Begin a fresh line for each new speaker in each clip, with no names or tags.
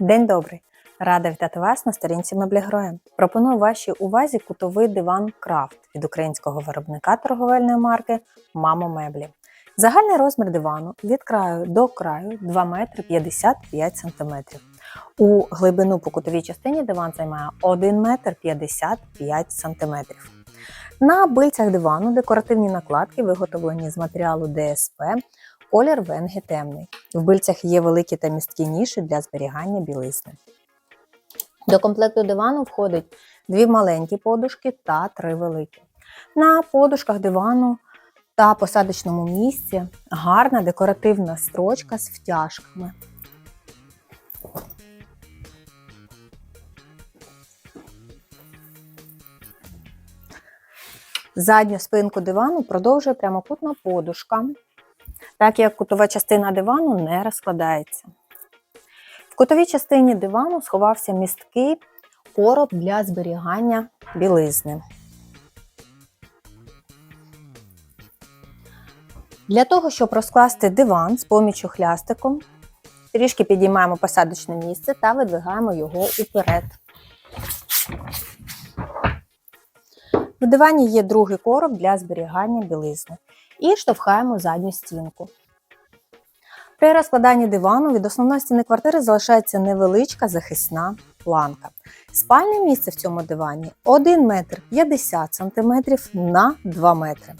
День добрий! Рада вітати вас на сторінці Меблі Героя. Пропоную вашій увазі кутовий диван Крафт від українського виробника торговельної марки Мамо Меблі. Загальний розмір дивану від краю до краю 2 метри 55 см. У глибину по кутовій частині диван займає 1 метр 55 см. На бильцях дивану декоративні накладки виготовлені з матеріалу ДСП, колір венги темний. В бильцях є великі та місткі ніші для зберігання білизни. До комплекту дивану входить дві маленькі подушки та три великі. На подушках дивану та посадочному місці гарна декоративна строчка з втяжками. Задню спинку дивану продовжує прямокутна подушка, так як кутова частина дивану не розкладається. В кутовій частині дивану сховався місткий короб для зберігання білизни. Для того, щоб розкласти диван з помічю хлястиком, трішки підіймаємо посадочне місце та видвигаємо його уперед. В дивані є другий короб для зберігання білизни і штовхаємо задню стінку. При розкладанні дивану від основної стіни квартири залишається невеличка захисна планка. Спальне місце в цьому дивані 1 метр 50 см на 2 метри.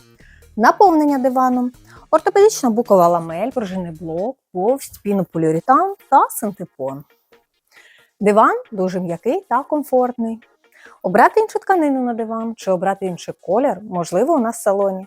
Наповнення дивану ортопедична букова ламель, пружинний блок, повсть, пінополіуретан та синтепон. Диван дуже м'який та комфортний. Обрати іншу тканину на диван чи обрати інший колір можливо у нас в салоні.